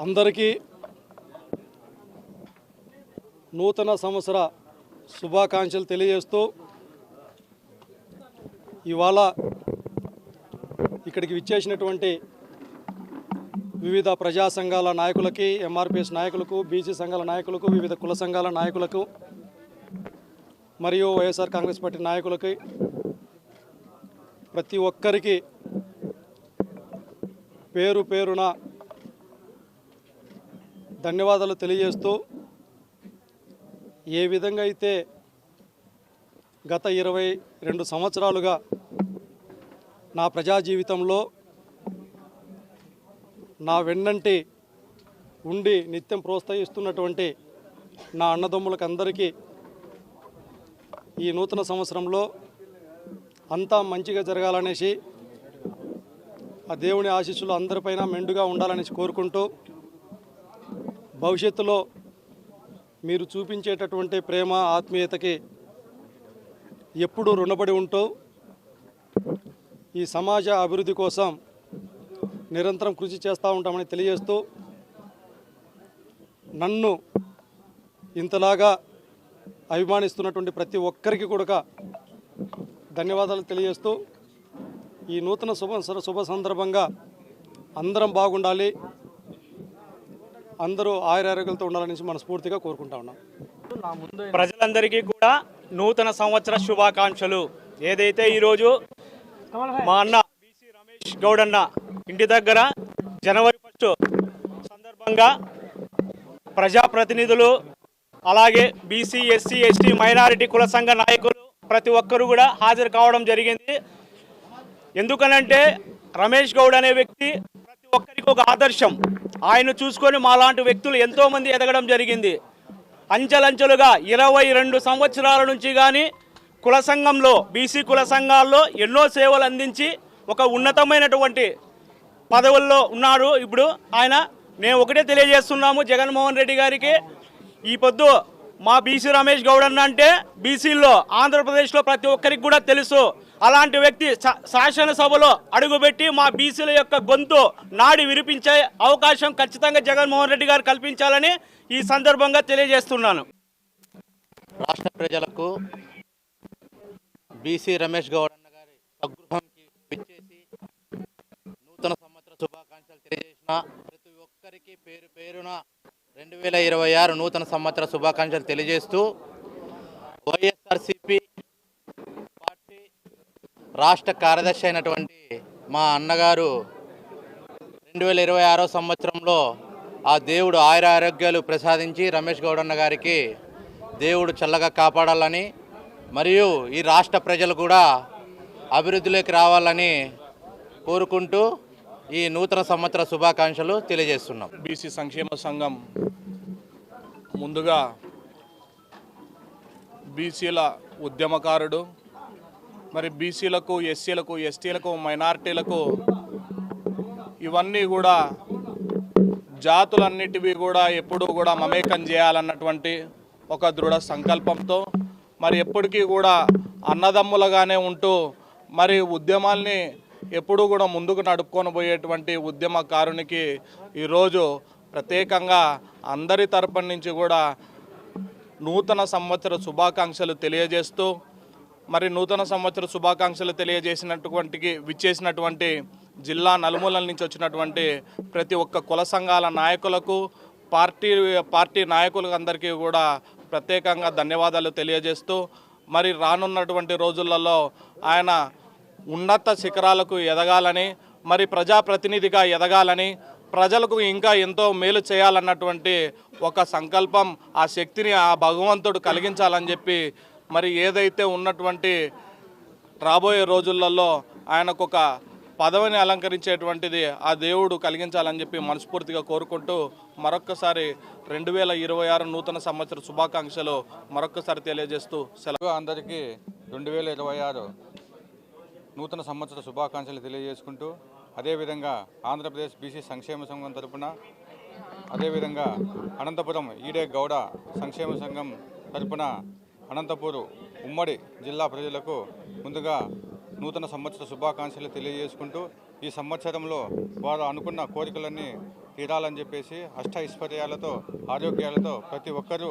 అందరికీ నూతన సంవత్సర శుభాకాంక్షలు తెలియజేస్తూ ఇవాళ ఇక్కడికి విచ్చేసినటువంటి వివిధ ప్రజా సంఘాల నాయకులకి ఎంఆర్పిఎస్ నాయకులకు బీసీ సంఘాల నాయకులకు వివిధ కుల సంఘాల నాయకులకు మరియు వైఎస్ఆర్ కాంగ్రెస్ పార్టీ నాయకులకి ప్రతి ఒక్కరికి పేరు పేరున ధన్యవాదాలు తెలియజేస్తూ ఏ విధంగా అయితే గత ఇరవై రెండు సంవత్సరాలుగా నా ప్రజా జీవితంలో నా వెన్నంటి ఉండి నిత్యం ప్రోత్సహిస్తున్నటువంటి నా అన్నదమ్ములకు అందరికీ ఈ నూతన సంవత్సరంలో అంతా మంచిగా జరగాలనేసి ఆ దేవుని ఆశీస్సులు అందరిపైన మెండుగా ఉండాలనేసి కోరుకుంటూ భవిష్యత్తులో మీరు చూపించేటటువంటి ప్రేమ ఆత్మీయతకి ఎప్పుడూ రుణపడి ఉంటూ ఈ సమాజ అభివృద్ధి కోసం నిరంతరం కృషి చేస్తూ ఉంటామని తెలియజేస్తూ నన్ను ఇంతలాగా అభిమానిస్తున్నటువంటి ప్రతి ఒక్కరికి కూడా ధన్యవాదాలు తెలియజేస్తూ ఈ నూతన శుభ శుభ సందర్భంగా అందరం బాగుండాలి. అందరూ ఆయురారోగ్యాలతో ఉండాలని మనస్ఫూర్తిగా కోరుకుంటా ఉన్నాం. ప్రజలందరికీ కూడా నూతన సంవత్సర శుభాకాంక్షలు. ఏదైతే ఈరోజు మా అన్న బీసీ రమేష్ గౌడ్ అన్న ఇంటి దగ్గర జనవరి ఫస్ట్ సందర్భంగా ప్రజాప్రతినిధులు అలాగే బీసీ ఎస్సీ ఎస్టీ మైనారిటీ కుల సంఘ నాయకులు ప్రతి ఒక్కరూ కూడా హాజరు కావడం జరిగింది. ఎందుకనంటే రమేష్ గౌడ్ అనే వ్యక్తి ప్రతి ఒక్కరికి ఒక ఆదర్శం. ఆయన చూసుకొని మాలాంటి వ్యక్తులు ఎంతో మంది ఎదగడం జరిగింది. అంచెలంచెలుగా ఇరవై రెండు సంవత్సరాల నుంచి కానీ కుల సంఘంలో బీసీ కుల సంఘాల్లో ఎన్నో సేవలు అందించి ఒక ఉన్నతమైనటువంటి పదవుల్లో ఉన్నారు ఇప్పుడు ఆయన మేము ఒకటే తెలియజేస్తున్నాము జగన్మోహన్ రెడ్డి గారికి. ఈ పొద్దు మా బీసీ రమేష్ గౌడ్ అన్న అంటే బీసీల్లో ఆంధ్రప్రదేశ్లో ప్రతి ఒక్కరికి కూడా తెలుసు. అలాంటి వ్యక్తి శా- శాసనసభలో అడుగుపెట్టి మా బీసీల యొక్క గొంతు నాడి విరిపించే అవకాశం ఖచ్చితంగా జగన్మోహన్ రెడ్డి గారు కల్పించాలని ఈ సందర్భంగా తెలియజేస్తున్నాను. రాష్ట్ర ప్రజలకు బీసీ రమేష్ గౌడ్ అన్న గారి స్వగృహంకి విచ్చేసి నూతన సంవత్సర శుభాకాంక్షలు తెలియజేసిన ప్రతి ఒక్కరికి పేరు పేరున రెండు వేల ఇరవై ఆరు నూతన సంవత్సర శుభాకాంక్షలు తెలియజేస్తూ వైఎస్ పార్టీ రాష్ట్ర కార్యదర్శి అయినటువంటి మా అన్నగారు రెండు వేల ఇరవై ఆరో సంవత్సరంలో ఆ దేవుడు ఆయుర ఆరోగ్యాలు ప్రసాదించి రమేష్ గౌడ్ అన్న గారికి దేవుడు చల్లగా కాపాడాలని మరియు ఈ రాష్ట్ర ప్రజలు కూడా అభివృద్ధిలోకి రావాలని కోరుకుంటూ ఈ నూతన సంవత్సర శుభాకాంక్షలు తెలియజేస్తున్నాం. బీసీ సంక్షేమ సంఘం ముందుగా బీసీల ఉద్యమకారుడు మరి బీసీలకు ఎస్సీలకు ఎస్టీలకు మైనారిటీలకు ఇవన్నీ కూడా జాతులన్నిటివి కూడా ఎప్పుడూ కూడా మమేకం చేయాలన్నటువంటి ఒక దృఢ సంకల్పంతో మరి ఎప్పటికీ కూడా అన్నదమ్ములుగానే ఉంటూ మరి ఉద్యమాల్ని ఎప్పుడూ కూడా ముందుకు నడుపుకొని పోయేటువంటి ఉద్యమకారునికి ఈరోజు ప్రత్యేకంగా అందరి తరపున నుంచి కూడా నూతన సంవత్సర శుభాకాంక్షలు తెలియజేస్తూ మరి నూతన సంవత్సర శుభాకాంక్షలు తెలియజేసినటువంటి విచ్చేసినటువంటి జిల్లా నలుమూలల నుంచి వచ్చినటువంటి ప్రతి ఒక్క కుల సంఘాల నాయకులకు పార్టీ పార్టీ నాయకులకు అందరికీ కూడా ప్రత్యేకంగా ధన్యవాదాలు తెలియజేస్తూ మరి రానున్నటువంటి రోజులలో ఆయన ఉన్నత శిఖరాలకు ఎదగాలని మరి ప్రజాప్రతినిధిగా ఎదగాలని ప్రజలకు ఇంకా ఎంతో మేలు చేయాలన్నటువంటి ఒక సంకల్పం ఆ శక్తిని ఆ భగవంతుడు కలిగించాలని చెప్పి మరి ఏదైతే ఉన్నటువంటి రాబోయే రోజులలో ఆయనకు ఒక పదవిని అలంకరించేటువంటిది ఆ దేవుడు కలిగించాలని చెప్పి మనస్ఫూర్తిగా కోరుకుంటూ మరొక్కసారి రెండు వేల ఇరవై ఆరు నూతన సంవత్సర శుభాకాంక్షలు మరొక్కసారి తెలియజేస్తూ సెలవు. అందరికీ రెండు వేల ఇరవై ఆరు నూతన సంవత్సర శుభాకాంక్షలు తెలియజేసుకుంటూ అదేవిధంగా ఆంధ్రప్రదేశ్ బీసీ సంక్షేమ సంఘం తరపున అదేవిధంగా అనంతపురం ఈడే గౌడ సంక్షేమ సంఘం తరపున అనంతపూరు ఉమ్మడి జిల్లా ప్రజలకు ముందుగా నూతన సంవత్సర శుభాకాంక్షలు తెలియజేసుకుంటూ ఈ సంవత్సరంలో వారు అనుకున్న కోరికలన్నీ తీరాలని చెప్పేసి అష్ట ఐశ్వర్యాలతో ఆరోగ్యాలతో ప్రతి ఒక్కరూ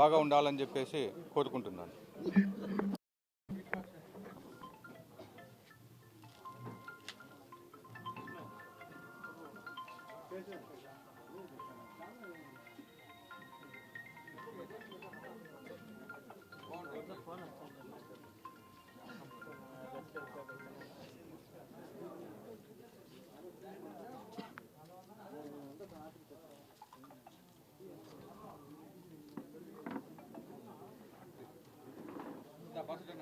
బాగా ఉండాలని చెప్పేసి కోరుకుంటున్నాను. శక్తి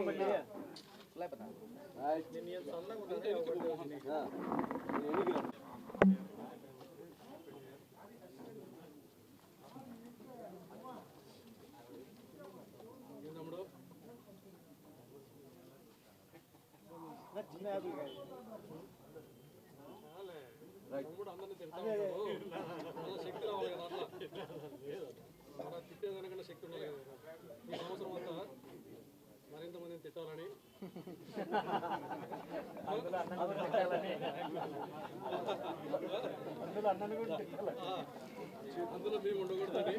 ఉండాలి కదా ఈ సంవత్సరం అంతా మరింత మందిని తిట్టాలని అందులో మేము ఉండకూడదని